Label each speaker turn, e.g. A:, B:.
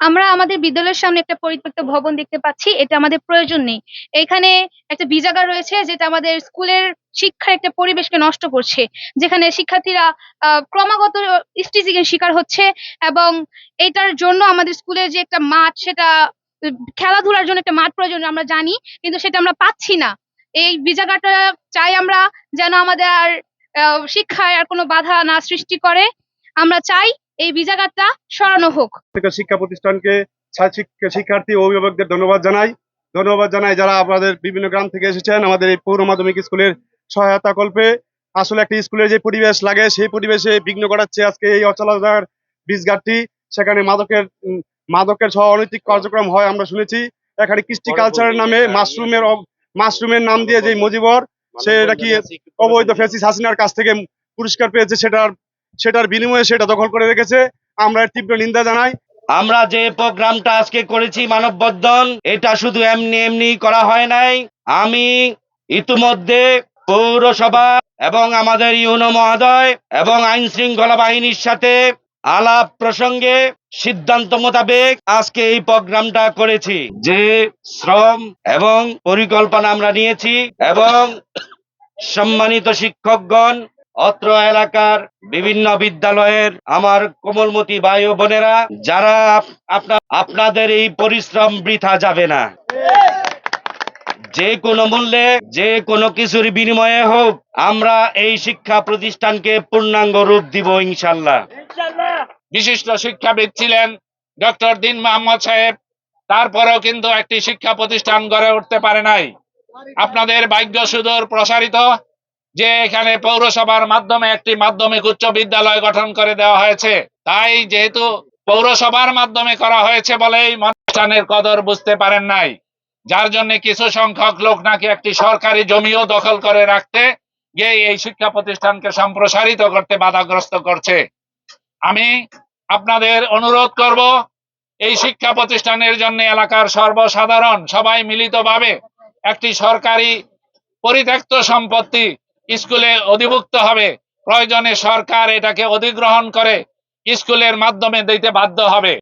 A: আমরা আমাদের বিদ্যালয়ের সামনে একটা পরিত্যক্ত ভবন দেখতে পাচ্ছি এটা আমাদের প্রয়োজন নেই। এখানে একটা বিজাগার রয়েছে যেটা আমাদের স্কুলের শিক্ষার একটা পরিবেশকে নষ্ট করছে যেখানে শিক্ষার্থীরা আহ, ক্রমাগত স্টিচিং শিকার হচ্ছে এবং এটার জন্য আমাদের স্কুলের যে একটা মাঠ সেটা খেলাধুলার জন্য একটা মাঠ প্রয়োজন আমরা জানি কিন্তু সেটা আমরা পাচ্ছি না। এই বিজাগাটা চাই আমরা যেন আমাদের আর শিক্ষায় আর কোনো বাধা না সৃষ্টি করে। আমরা চাই এই বিজাগারটা সরানো হোক।
B: শিক্ষা প্রতিষ্ঠানকে শিক্ষার্থী ও অভিভাবকদের ধন্যবাদ জানাই। ধন্যবাদ জানাই যারা আমাদের বিভিন্ন গ্রাম থেকে এসেছেন আমাদের এই পৌর মাধ্যমিক স্কুলের সহায়তা কল্পে। আসলে একটা স্কুলের যে পরিবেশ লাগে সেই পরিবেশে বিঘ্ন ঘটাচ্ছে আজকে এই অচলাদার বীজঘাটটি সেখানে মাদকের মাদকের সহ অনৈতিক কার্যক্রম হয় আমরা শুনেছি। এখানে কৃষ্টি কালচারের নামে মাশরুমের মাশরুমের নাম দিয়ে যে মজিবর সে নাকি অবৈধ ফেসিস হাসিনার কাছ থেকে পুরস্কার পেয়েছে সেটার সেটার বিনিময়ে সেটা দখল করে রেখেছে। আমরা তীব্র নিন্দা জানাই।
C: আমরা যে প্রোগ্রামটা আজকে করেছি মানববন্ধন, এটা শুধু এমনি এমনি করা হয় নাই। আমি ইতিমধ্যে পৌরসভা এবং আমাদের ইউনো মহোদয় এবং আইন শৃঙ্খলা বাহিনীর সাথে আলাপ প্রসঙ্গে সিদ্ধান্ত মোতাবেক আজকে এই প্রোগ্রামটা করেছি। যে শ্রম এবং পরিকল্পনা আমরা নিয়েছি এবং সম্মানিত শিক্ষকগণ অত্র এলাকার বিভিন্ন বিদ্যালয়ের আমার কোমলমতি ভাই ও বোনেরা, যারা আপ- আপনাদের এই পরিশ্রম বৃথা যাবে না। যে কোনো মূল্যে, যে কোনো কিছুর বিনিময়ে হোক, আমরা এই শিক্ষা প্রতিষ্ঠানকে পূর্ণাঙ্গ রূপ দিব, ইনশাল্লাহ।
D: বিশিষ্ট শিক্ষাবিদ ছিলেন ডক্টর দিন মোহাম্মদ সাহেব। তারপরেও কিন্তু একটি শিক্ষা প্রতিষ্ঠান গড়ে উঠতে পারে নাই। আপনাদের ভাগ্য সুদূর প্রসারিত। যে এখানে পৌরসভার মাধ্যমে একটি মাধ্যমিক উচ্চ বিদ্যালয় গঠন করে দেওয়া হয়েছে। তাই যেহেতু পৌরসভার মাধ্যমে করা হয়েছে বলেই অনুষ্ঠানের কদর বুঝতে পারেন নাই। যার জন্য কিছু সংখ্যক লোক নাকি একটি সরকারি জমিও দখল করে রাখতে গিয়ে এই শিক্ষা প্রতিষ্ঠানকে সম্প্রসারিত করতে বাধাগ্রস্ত করছে। আমি আপনাদের অনুরোধ করব, এই শিক্ষা প্রতিষ্ঠানের জন্য এলাকার সর্বসাধারণ সবাই মিলিতভাবে একটি সরকারি পরিত্যক্ত সম্পত্তি স্কুলে অধিভুক্ত হবে। প্রয়োজনে সরকার এটাকে অধিগ্রহণ করে স্কুলের মাধ্যমে দিতে বাধ্য হবে।